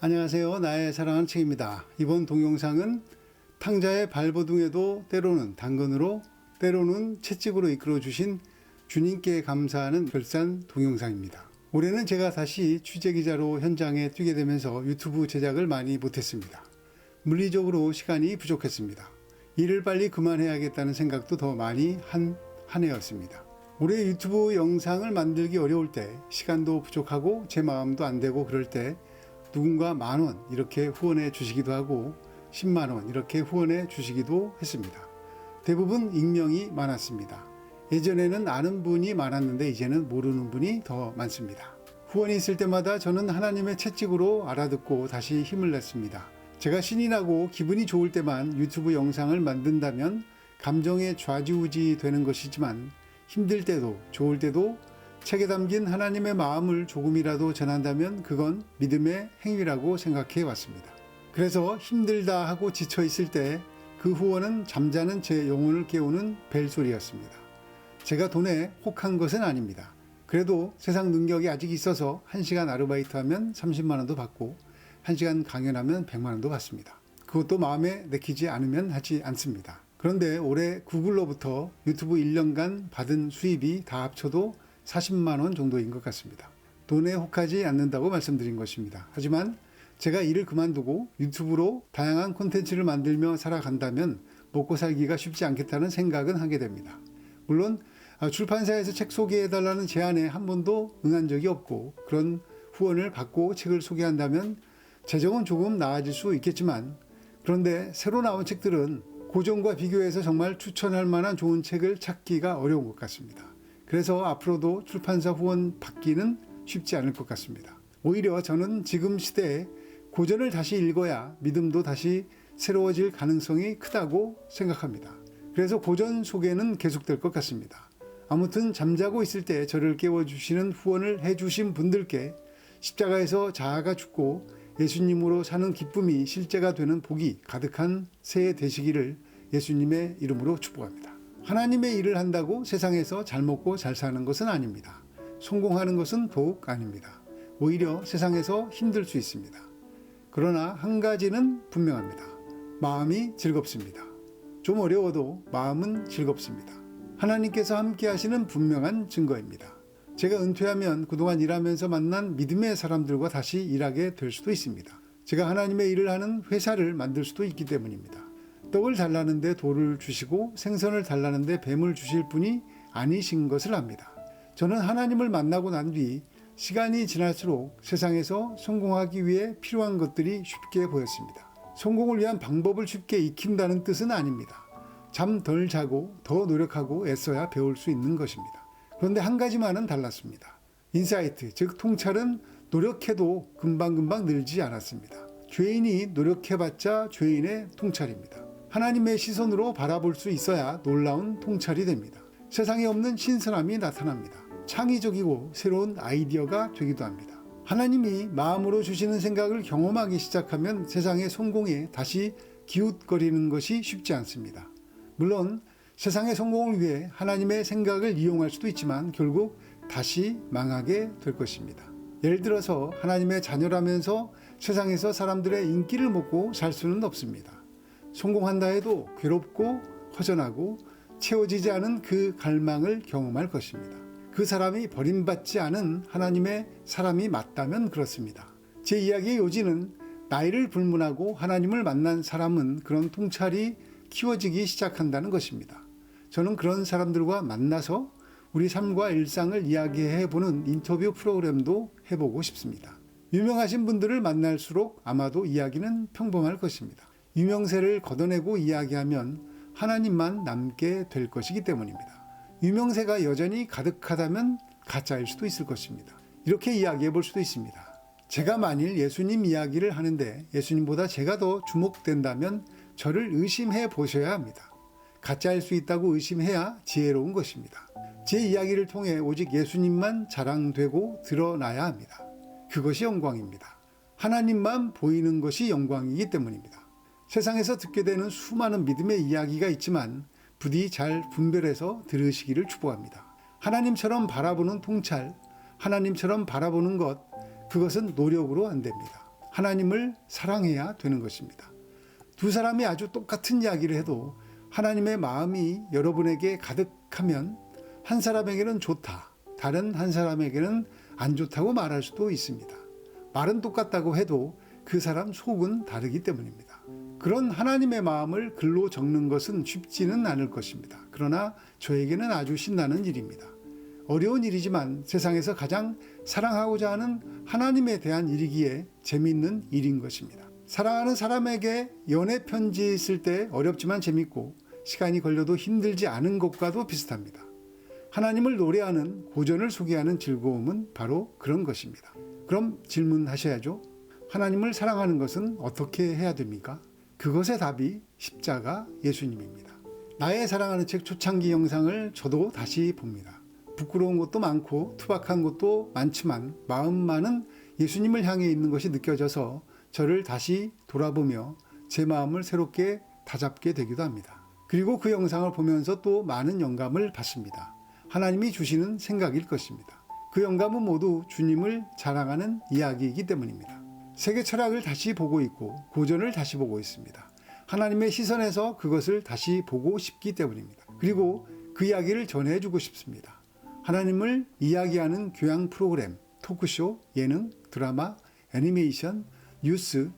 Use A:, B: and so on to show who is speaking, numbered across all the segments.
A: 안녕하세요. 나의 사랑하는 책입니다. 이번 동영상은 탕자의 발버둥에도 때로는 당근으로 때로는 채찍으로 이끌어 주신 주님께 감사하는 결산 동영상입니다. 올해는 제가 다시 취재 기자로 현장에 뛰게 되면서 유튜브 제작을 많이 못했습니다. 물리적으로 시간이 부족했습니다. 일을 빨리 그만해야겠다는 생각도 더 많이 한 한 해였습니다. 올해 유튜브 영상을 만들기 어려울 때, 시간도 부족하고 제 마음도 안 되고 그럴 때 누군가 만 원 이렇게 후원해 주시기도 하고 10만 원 이렇게 후원해 주시기도 했습니다. 대부분 익명이 많았습니다. 예전에는 아는 분이 많았는데 이제는 모르는 분이 더 많습니다. 후원이 있을 때마다 저는 하나님의 채찍으로 알아듣고 다시 힘을 냈습니다. 제가 신이 나고 기분이 좋을 때만 유튜브 영상을 만든다면 감정에 좌지우지 되는 것이지만 힘들 때도 좋을 때도 책에 담긴 하나님의 마음을 조금이라도 전한다면 그건 믿음의 행위라고 생각해 왔습니다. 그래서 힘들다 하고 지쳐 있을 때 그 후원은 잠자는 제 영혼을 깨우는 벨소리였습니다. 제가 돈에 혹한 것은 아닙니다. 그래도 세상 능력이 아직 있어서 1시간 아르바이트 하면 30만 원도 받고 1시간 강연하면 100만 원도 받습니다. 그것도 마음에 내키지 않으면 하지 않습니다. 그런데 올해 구글로부터 유튜브 1년간 받은 수입이 다 합쳐도 40만 원 정도인 것 같습니다. 돈에 혹하지 않는다고 말씀드린 것입니다. 하지만 제가 일을 그만두고 유튜브로 다양한 콘텐츠를 만들며 살아간다면 먹고 살기가 쉽지 않겠다는 생각은 하게 됩니다. 물론 아, 출판사에서 책 소개해달라는 제안에 한 번도 응한 적이 없고 그런 후원을 받고 책을 소개한다면 재정은 조금 나아질 수 있겠지만 그런데 새로 나온 책들은 고전과 비교해서 정말 추천할 만한 좋은 책을 찾기가 어려운 것 같습니다. 그래서 앞으로도 출판사 후원 받기는 쉽지 않을 것 같습니다. 오히려 저는 지금 시대에 고전을 다시 읽어야 믿음도 다시 새로워질 가능성이 크다고 생각합니다. 그래서 고전 소개는 계속될 것 같습니다. 아무튼 잠자고 있을 때 저를 깨워주시는 후원을 해주신 분들께 십자가에서 자아가 죽고 예수님으로 사는 기쁨이 실제가 되는 복이 가득한 새해 되시기를 예수님의 이름으로 축복합니다. 하나님의 일을 한다고 세상에서 잘 먹고 잘 사는 것은 아닙니다. 성공하는 것은 더욱 아닙니다. 오히려 세상에서 힘들 수 있습니다. 그러나 한 가지는 분명합니다. 마음이 즐겁습니다. 좀 어려워도 마음은 즐겁습니다. 하나님께서 함께 하시는 분명한 증거입니다. 제가 은퇴하면 그동안 일하면서 만난 믿음의 사람들과 다시 일하게 될 수도 있습니다. 제가 하나님의 일을 하는 회사를 만들 수도 있기 때문입니다. 떡을 달라는데 돌을 주시고 생선을 달라는데 뱀을 주실 분이 아니신 것을 압니다. 저는 하나님을 만나고 난 뒤 시간이 지날수록 세상에서 성공하기 위해 필요한 것들이 쉽게 보였습니다. 성공을 위한 방법을 쉽게 익힌다는 뜻은 아닙니다. 잠 덜 자고 더 노력하고 애써야 배울 수 있는 것입니다. 그런데 한 가지만은 달랐습니다. 인사이트, 즉 통찰은 노력해도 금방금방 늘지 않았습니다. 죄인이 노력해봤자 죄인의 통찰입니다. 하나님의 시선으로 바라볼 수 있어야 놀라운 통찰이 됩니다. 세상에 없는 신선함이 나타납니다. 창의적이고 새로운 아이디어가 되기도 합니다. 하나님이 마음으로 주시는 생각을 경험하기 시작하면 세상의 성공에 다시 기웃거리는 것이 쉽지 않습니다. 물론 세상의 성공을 위해 하나님의 생각을 이용할 수도 있지만 결국 다시 망하게 될 것입니다. 예를 들어서 하나님의 자녀라면서 세상에서 사람들의 인기를 먹고 살 수는 없습니다. 성공한다 해도 괴롭고 허전하고 채워지지 않은 그 갈망을 경험할 것입니다. 그 사람이 버림받지 않은 하나님의 사람이 맞다면 그렇습니다. 제 이야기의 요지는 나이를 불문하고 하나님을 만난 사람은 그런 통찰이 키워지기 시작한다는 것입니다. 저는 그런 사람들과 만나서 우리 삶과 일상을 이야기해 보는 인터뷰 프로그램도 해보고 싶습니다. 유명하신 분들을 만날수록 아마도 이야기는 평범할 것입니다. 유명세를 걷어내고 이야기하면 하나님만 남게 될 것이기 때문입니다. 유명세가 여전히 가득하다면 가짜일 수도 있을 것입니다. 이렇게 이야기해 볼 수도 있습니다. 제가 만일 예수님 이야기를 하는데 예수님보다 제가 더 주목된다면 저를 의심해 보셔야 합니다. 가짜일 수 있다고 의심해야 지혜로운 것입니다. 제 이야기를 통해 오직 예수님만 자랑되고 드러나야 합니다. 그것이 영광입니다. 하나님만 보이는 것이 영광이기 때문입니다. 세상에서 듣게 되는 수많은 믿음의 이야기가 있지만 부디 잘 분별해서 들으시기를 축복합니다. 하나님처럼 바라보는 통찰, 하나님처럼 바라보는 것, 그것은 노력으로 안 됩니다. 하나님을 사랑해야 되는 것입니다. 두 사람이 아주 똑같은 이야기를 해도 하나님의 마음이 여러분에게 가득하면 한 사람에게는 좋다, 다른 한 사람에게는 안 좋다고 말할 수도 있습니다. 말은 똑같다고 해도 그 사람 속은 다르기 때문입니다. 그런 하나님의 마음을 글로 적는 것은 쉽지는 않을 것입니다. 그러나 저에게는 아주 신나는 일입니다. 어려운 일이지만 세상에서 가장 사랑하고자 하는 하나님에 대한 일이기에 재미있는 일인 것입니다. 사랑하는 사람에게 연애 편지 쓸 때 어렵지만 재밌고 시간이 걸려도 힘들지 않은 것과도 비슷합니다. 하나님을 노래하는 고전을 소개하는 즐거움은 바로 그런 것입니다. 그럼 질문하셔야죠. 하나님을 사랑하는 것은 어떻게 해야 됩니까? 그것의 답이 십자가 예수님입니다. 나의 사랑하는 책 초창기 영상을 저도 다시 봅니다. 부끄러운 것도 많고 투박한 것도 많지만 마음만은 예수님을 향해 있는 것이 느껴져서 저를 다시 돌아보며 제 마음을 새롭게 다잡게 되기도 합니다. 그리고 그 영상을 보면서 또 많은 영감을 받습니다. 하나님이 주시는 생각일 것입니다. 그 영감은 모두 주님을 자랑하는 이야기이기 때문입니다. 세계 철학을 다시 보고 있고 고전을 다시 보고 있습니다. 하나님의 시선에서 그것을 다시 보고 싶기 때문입니다. 그리고 그 이야기를 전해주고 싶습니다. 하나님을 이야기하는 교양 프로그램, 토크쇼, 예능, 드라마, 애니메이션, 뉴스,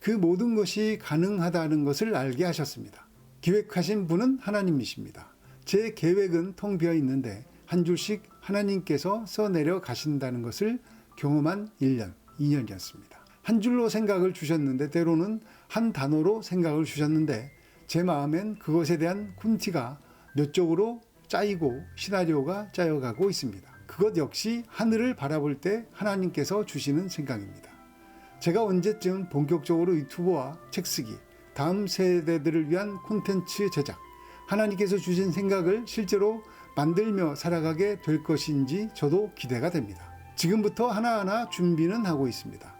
A: 그 모든 것이 가능하다는 것을 알게 하셨습니다. 기획하신 분은 하나님이십니다. 제 계획은 텅 비어 있는데 한 줄씩 하나님께서 써내려 가신다는 것을 경험한 1년, 2년이었습니다. 한 줄로 생각을 주셨는데 때로는 한 단어로 생각을 주셨는데 제 마음엔 그것에 대한 쿤티가 몇 쪽으로 짜이고 시나리오가 짜여가고 있습니다. 그것 역시 하늘을 바라볼 때 하나님께서 주시는 생각입니다. 제가 언제쯤 본격적으로 유튜브와 책쓰기, 다음 세대들을 위한 콘텐츠 제작, 하나님께서 주신 생각을 실제로 만들며 살아가게 될 것인지 저도 기대가 됩니다. 지금부터 하나하나 준비는 하고 있습니다.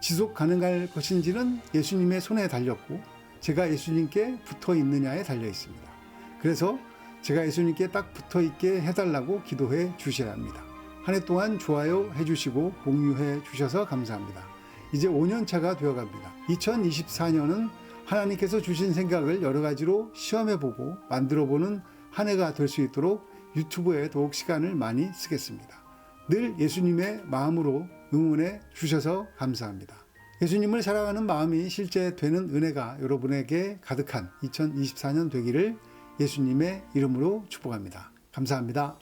A: 지속 가능할 것인지는 예수님의 손에 달렸고 제가 예수님께 붙어 있느냐에 달려 있습니다. 그래서 제가 예수님께 딱 붙어 있게 해달라고 기도해 주셔야 합니다. 한 해 동안 좋아요 해주시고 공유해 주셔서 감사합니다. 이제 5년 차가 되어 갑니다. 2024년은 하나님께서 주신 생각을 여러 가지로 시험해 보고 만들어 보는 한 해가 될 수 있도록 유튜브에 더욱 시간을 많이 쓰겠습니다. 늘 예수님의 마음으로 응원해 주셔서 감사합니다. 예수님을 사랑하는 마음이 실제 되는 은혜가 여러분에게 가득한 2024년 되기를 예수님의 이름으로 축복합니다. 감사합니다.